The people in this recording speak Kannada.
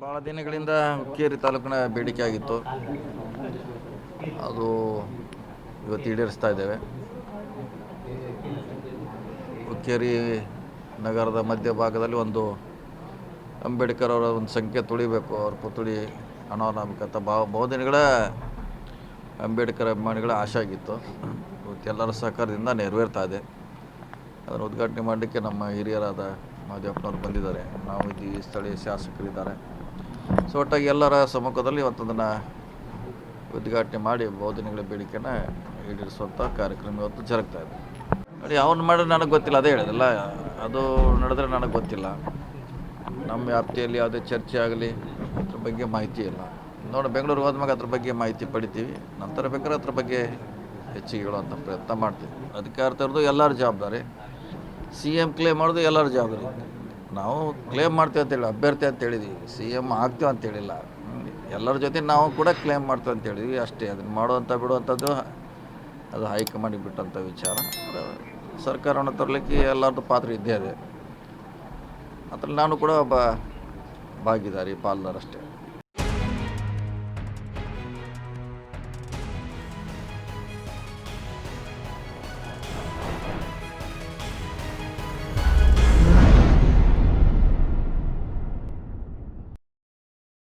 ಭಾಳ ದಿನಗಳಿಂದ ಹುಕ್ಕೇರಿ ತಾಲೂಕಿನ ಬೇಡಿಕೆ ಆಗಿತ್ತು. ಅದು ಇವತ್ತು ಈಡೇರಿಸ್ತಾ ಇದ್ದೇವೆ. ಹುಕ್ಕೇರಿ ನಗರದ ಮಧ್ಯಭಾಗದಲ್ಲಿ ಒಂದು ಅಂಬೇಡ್ಕರ್ ಅವರ ಒಂದು ಸಂಖ್ಯೆ ತುಳಿಬೇಕು. ಅವ್ರ ಪುತ್ಥಳಿ ಬಹ ಬಹು ದಿನಗಳ ಅಂಬೇಡ್ಕರ್ ಅಭಿಮಾನಿಗಳ ಆಶೆ ಆಗಿತ್ತು. ಇವತ್ತು ಎಲ್ಲರ ಸಹಕಾರದಿಂದ ನೆರವೇರ್ತಾ ಇದೆ. ಅದನ್ನು ಉದ್ಘಾಟನೆ ಮಾಡಲಿಕ್ಕೆ ನಮ್ಮ ಹಿರಿಯರಾದ ಮಾದೇವಪ್ಪನವರು ಬಂದಿದ್ದಾರೆ. ನಾವು ಇಲ್ಲಿ ಸ್ಥಳೀಯ ಶಾಸಕರಿದ್ದಾರೆ. ಸೊ ಒಟ್ಟಾಗಿ ಎಲ್ಲರ ಸಮ್ಮುಖದಲ್ಲಿ ಇವತ್ತದನ್ನು ಉದ್ಘಾಟನೆ ಮಾಡಿ ಬಹುದಿನಗಳ ಬೇಡಿಕೆನ ಈಡೇರಿಸುವಂಥ ಕಾರ್ಯಕ್ರಮ ಇವತ್ತು ಜರುಗ್ತಾ ಇದೆ. ನೋಡಿ, ಅವನು ಮಾಡಿದ್ರೆ ನನಗೆ ಗೊತ್ತಿಲ್ಲ, ಅದೇ ಹೇಳಿದಲ್ಲ ಅದು ನಡೆದ್ರೆ ನನಗೆ ಗೊತ್ತಿಲ್ಲ. ನಮ್ಮ ವ್ಯಾಪ್ತಿಯಲ್ಲಿ ಯಾವುದೇ ಚರ್ಚೆ ಆಗಲಿ, ಅದ್ರ ಬಗ್ಗೆ ಮಾಹಿತಿ ಇಲ್ಲ. ನೋಡಿ ಬೆಂಗಳೂರಿಗೆ ಹೋದ್ಮೇಲೆ ಅದ್ರ ಬಗ್ಗೆ ಮಾಹಿತಿ ಪಡಿತೀವಿ, ನಂತರ ಬೇಕಾದ್ರೆ ಅದ್ರ ಬಗ್ಗೆ ಹೆಚ್ಚಿಗೆ ಹೇಳುವಂಥ ಪ್ರಯತ್ನ ಮಾಡ್ತೀವಿ. ಅಧಿಕಾರದವ್ರದ್ದು ಎಲ್ಲರ ಜವಾಬ್ದಾರಿ. ಸಿ ಎಂ ಕ್ಲೇಮ್ ಮಾಡೋದು ಎಲ್ಲರ ಜವಾಬ್ದಾರಿ. ನಾವು ಕ್ಲೇಮ್ ಮಾಡ್ತೀವಿ ಅಂತೇಳಿ ಅಭ್ಯರ್ಥಿ ಅಂತ ಹೇಳಿದ್ವಿ ಸಿ ಎಂ ಆಗ್ತೀವಿ ಅಂತ ಹೇಳಿಲ್ಲ. ಎಲ್ಲರ ಜೊತೆ ನಾವು ಕೂಡ ಕ್ಲೇಮ್ ಮಾಡ್ತೀವಿ ಅಂತ ಹೇಳಿದ್ವಿ, ಅಷ್ಟೇ. ಅದನ್ನು ಮಾಡುವಂಥ ಬಿಡುವಂಥದ್ದು ಅದು ಹೈಕಮಾಂಡಿಗೆ ಬಿಟ್ಟಂಥ ವಿಚಾರ. ಸರ್ಕಾರವನ್ನು ತರಲಿಕ್ಕೆ ಎಲ್ಲರದ್ದು ಪಾತ್ರ ಇದ್ದೇ ಇದೆ. ಅದ್ರಲ್ಲಿ ನಾನು ಕೂಡ ಒಬ್ಬ ಭಾಗಿದಾರಿ ಪಾಲ್ದಾರ ಅಷ್ಟೇ